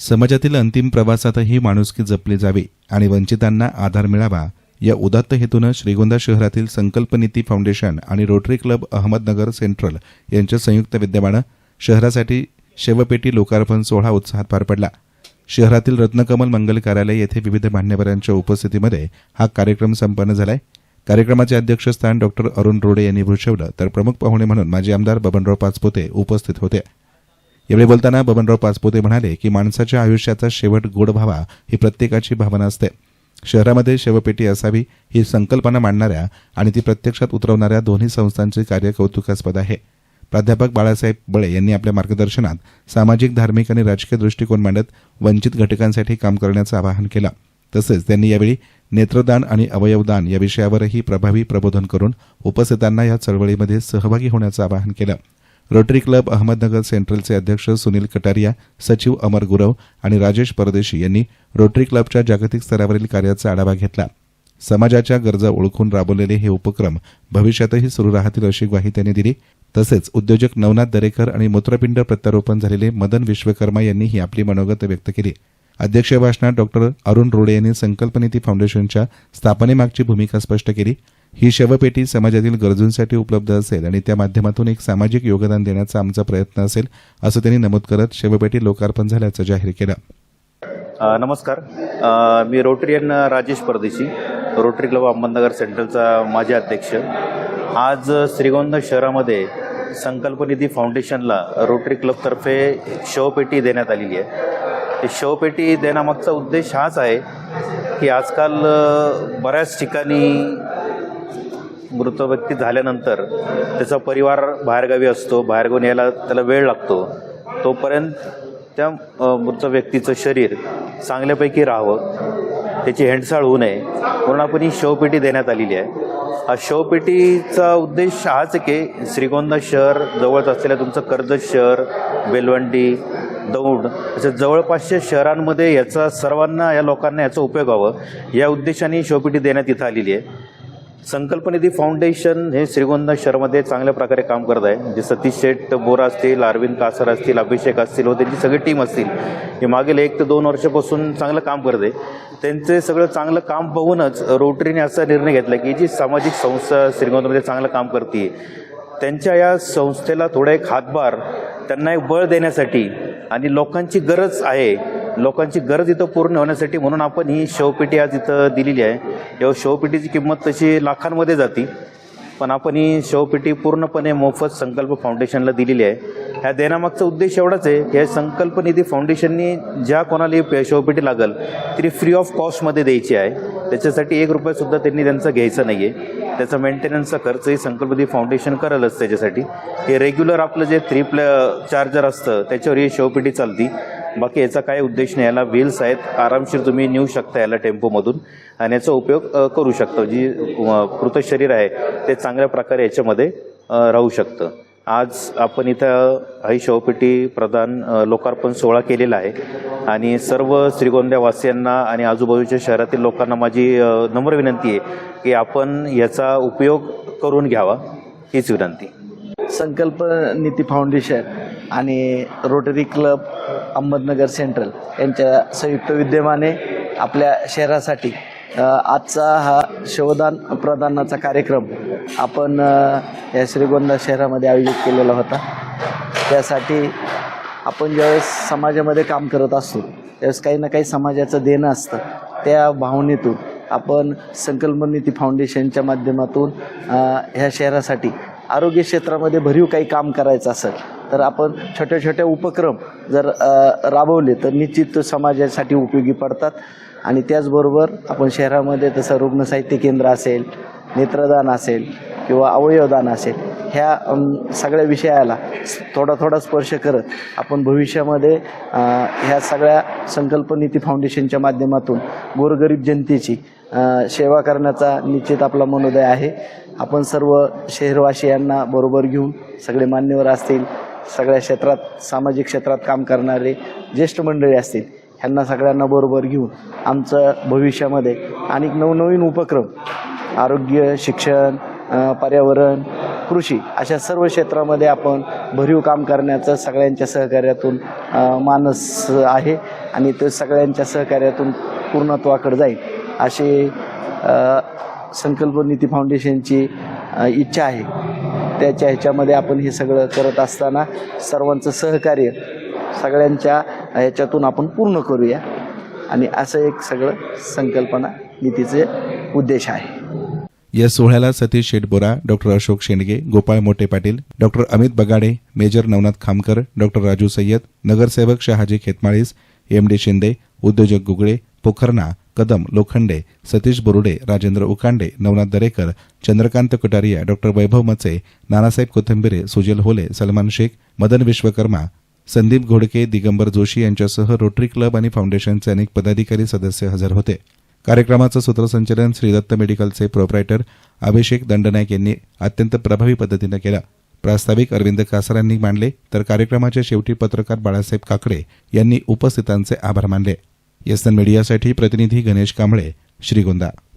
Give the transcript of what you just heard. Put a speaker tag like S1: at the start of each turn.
S1: समाजातील अंतिम प्रवासातही माणुसकी जपली जावी आणि वंचितांना आधार मिळावा या उदात्त हेतूनं श्रीगोंदा शहरातील संकल्पनीती फाउंडेशन आणि रोटरी क्लब अहमदनगर सेंट्रल यांच्या संयुक्त विद्यमानं शहरासाठी शेवपेटी लोकार्पण सोहळा उत्साहात पार पडला. शहरातील रत्नकमल मंगल कार्यालय येथे विविध मान्यवरांच्या उपस्थितीमध्ये हा कार्यक्रम संपन्न झालाय. कार्यक्रमाचे अध्यक्षस्थान डॉक्टर अरुण रोडे यांनी भूषवलं तर प्रमुख पाहुणे म्हणून माजी आमदार बबनराव पाचपोते उपस्थित होते. यावेळी बोलताना बबनराव पाचपोते म्हणाले की माणसाच्या आयुष्याचा शेवट गोड व्हावा ही प्रत्येकाची भावना असते. शहरामध्ये शवपेटी असावी ही संकल्पना मांडणाऱ्या आणि ती प्रत्यक्षात उतरवणाऱ्या दोन्ही संस्थांचे कार्य कौतुकास्पद आहे. प्राध्यापक बाळासाहेब बळे यांनी आपल्या मार्गदर्शनात सामाजिक धार्मिक आणि राजकीय दृष्टिकोन मांडत वंचित घटकांसाठी काम करण्याचं आवाहन केलं. तसेच त्यांनी यावेळी नेत्रदान आणि अवयवदान या विषयावरही प्रभावी प्रबोधन करून उपस्थितांना या चळवळीमध्ये सहभागी होण्याचं आवाहन केलं. रोटरी क्लब अहमदनगर सेंट्रलचे अध्यक्ष सुनील कटारिया सचिव अमर गुरव आणि राजेश परदेशी यांनी रोटरी क्लबच्या जागतिक स्तरावरील कार्याचा आढावा घेतला. समाजाच्या गरजा ओळखून राबवलेले हे उपक्रम भविष्यातही सुरू राहतील अशी ग्वाही त्यांनी दिली. तसेच उद्योजक नवनाथ दरेकर आणि मूत्रपिंड प्रत्यारोपण झालेले मदन विश्वकर्मा यांनीही आपली मनोगत व्यक्त केली. अध्यक्ष भाषणात डॉक्टर अरुण रोडे यांनी संकल्पनीती फाउंडेशनच्या स्थापनेमागची भूमिका स्पष्ट केली. ही शवपेटी समाजातील गरजूंसाठी उपलब्ध असेल आणि त्या माध्यमातून एक सामाजिक योगदान देण्याचा आमचा प्रयत्न असेल असं त्यांनी नमूद करत शवपेटी लोकार्पण झाल्याचं जाहीर केलं.
S2: नमस्कार. मी रोटरीयन राजेश परदेशी रोटरी क्लब अहमदनगर सेंट्रलचा माजी अध्यक्ष. आज श्रीगोंदा शहरामध्ये संकल्पनिधी फाउंडेशनला रोटरी क्लबतर्फे शवपेटी देण्यात आलेली आहे. ते शवपेटी देण्यामागचा उद्देश हाच आहे की आजकाल बऱ्याच ठिकाणी मृत व्यक्ती झाल्यानंतर त्याचा परिवार बाहेरगावी असतो. बाहेरगावून यायला त्याला वेळ लागतो. तोपर्यंत त्या मृत व्यक्तीचं शरीर चांगल्यापैकी राहावं. त्याची हेंडसाळ होऊ नये. म्हणून आपण ही शवपेटी देण्यात आलेली आहे. हा शवपेटीचा उद्देश हाच आहे की श्रीगोंदा शहर जवळच असलेलं तुमचं कर्जत शहर बेलवंडी दौंड अशा जवळपासच्या शहरांमध्ये याचा सर्वांना या लोकांना याचा उपयोग व्हावं. या उद्देशाने शवपेटी देण्यात इथं आलेली आहे. संकल्पनिधी फाउंडेशन हे श्रीगोंदा शहरामध्ये चांगल्या प्रकारे काम करत आहे. जे सतीश शेठ बोरा असतील अरविंद कासर असतील अभिषेक असतील व त्यांची सगळी टीम असतील हे मागील एक ते दोन वर्षापासून चांगलं काम करत आहे. त्यांचे सगळं चांगलं काम बघूनच रोटरीने असा निर्णय घेतला की जी सामाजिक संस्था श्रीगोंदामध्ये चांगलं काम करते त्यांच्या या संस्थेला थोडा एक हातभार त्यांना एक बळ देण्यासाठी आणि लोकांची गरज आहे लोकांची गरज इथं पूर्ण होण्यासाठी म्हणून आपण ही शवपेटी आज इथं दिलेली आहे. या शवपेटीची किंमत तशी लाखांमध्ये जाते. पण आपण ही शवपेटी पूर्णपणे मोफत संकल्प फाउंडेशनला दिलेली आहे. ह्या देण्यामागचा उद्देश एवढाच आहे हे या संकल्प निधी फाउंडेशननी ज्या कोणाला शवपेटी लागल तरी फ्री ऑफ कॉस्टमध्ये द्यायची आहे. त्याच्यासाठी एक रुपयासुद्धा त्यांनी त्यांचा घ्यायचा नाही आहे त्याचा मेंटेनन्सचा खर्चही संकल्प निधी फाउंडेशन करेलच त्याच्यासाठी. हे रेग्युलर आपलं जे थ्री प्ल चार्जर असतं त्याच्यावर ही शवपेटी चालती. बाकी याचा काय उद्देश नाही. याला व्हील्स आहेत. आरामशीर तुम्ही नेऊ शकता याला टेम्पोमधून. आणि याचा उपयोग करू शकता. जी अ, मृत शरीर आहे ते चांगल्या प्रकारे याच्यामध्ये राहू शकतं. आज आपण इथं आई शवपेटी प्रदान लोकार्पण सोहळा केलेला आहे. आणि सर्व श्रीगोंद्यावासियांना आणि आजूबाजूच्या शहरातील लोकांना माझी नम्र विनंती आहे की आपण याचा उपयोग करून घ्यावा. हीच विनंती.
S3: संकल्प नीती फाउंडेशन आणि रोटरी क्लब अहमदनगर सेंट्रल यांच्या संयुक्त विद्यमाने आपल्या शहरासाठी आजचा हा शवदान प्रदानाचा कार्यक्रम आपण या श्रीगोंदा शहरामध्ये आयोजित केलेला होता. त्यासाठी आपण ज्यावेळेस समाजामध्ये काम करत असतो त्यावेळेस काही ना काही समाजाचं देणं असतं. त्या भावनेतून आपण संकल्पनीती फाउंडेशनच्या माध्यमातून ह्या शहरासाठी आरोग्य क्षेत्रामध्ये भरीव काही काम करायचं असेल तर आपण छोट्या छोट्या उपक्रम जर राबवले तर निश्चित समाजासाठी उपयोगी पडतात. आणि त्याचबरोबर आपण शहरामध्ये तसं रुग्णसाहित्य केंद्र असेल नेत्रदान असेल किंवा अवयवदान असेल ह्या सगळ्या विषयाला थोडा थोडा स्पर्श करत आपण भविष्यामध्ये ह्या सगळ्या संकल्पनीती फाउंडेशनच्या माध्यमातून गोरगरीब जनतेची सेवा करण्याचा निश्चित आपला मनोदय आहे. आपण सर्व शहरवासियांना बरोबर घेऊन सगळे मान्यवर असतील सगळ्या क्षेत्रात सामाजिक क्षेत्रात काम करणारे ज्येष्ठ मंडळी असतील ह्यांना सगळ्यांना बरोबर घेऊन आमचं भविष्यामध्ये अनेक नवनवीन उपक्रम आरोग्य शिक्षण पर्यावरण कृषी अशा सर्व क्षेत्रामध्ये आपण भरीव काम करण्याचं सगळ्यांच्या सहकार्यातून मानस आहे आणि ते सगळ्यांच्या सहकार्यातून पूर्णत्वाकडे जाईल अशी संकल्प नीती फाउंडेशनची इच्छा आहे. त्याच्या ह्याच्यामध्ये आपण हे सगळं करत असताना सर्वांचं सहकार्य सगळ्यांच्या ह्याच्यातून आपण पूर्ण करूया आणि असं एक सगळं संकल्पना नीतीचे उद्देश आहे.
S1: या सोहळ्याला Satish Shetbora doctor Ashok Shendge Gopal Mote Patil doctor Amit Bagade major Navnath Khamkar doctor Raju Sayyad नगरसेवक शहाजी खेतमाळीस एम डी शिंदे उद्योजक गुगळे पोखरणा कदम लोखंडे सतीश बोरुडे राजेंद्र उकांडे नवनाथ दरेकर चंद्रकांत कटारिया डॉक्टर वैभव मचे नानासाहेब कोथंबिरे सुजल होले सलमान शेख मदन विश्वकर्मा संदीप घोडके दिगंबर जोशी यांच्यासह रोटरी क्लब आणि फाउंडेशनचे अनेक पदाधिकारी सदस्य हजर होते. कार्यक्रमाचं सूत्रसंचलन श्रीदत्त मेडिकलचे प्रोप्रायटर अभिषेक दंडनायक यांनी अत्यंत प्रभावी पद्धतीनं केलं. प्रास्ताविक अरविंद कासारांनी मांडले तर कार्यक्रमाच्या शेवटी पत्रकार बाळासाहेब काकडे यांनी उपस्थितांचे आभार मानले. येसन मीडियासाठी प्रतिनिधी गणेश कांबळे श्रीगोंदा.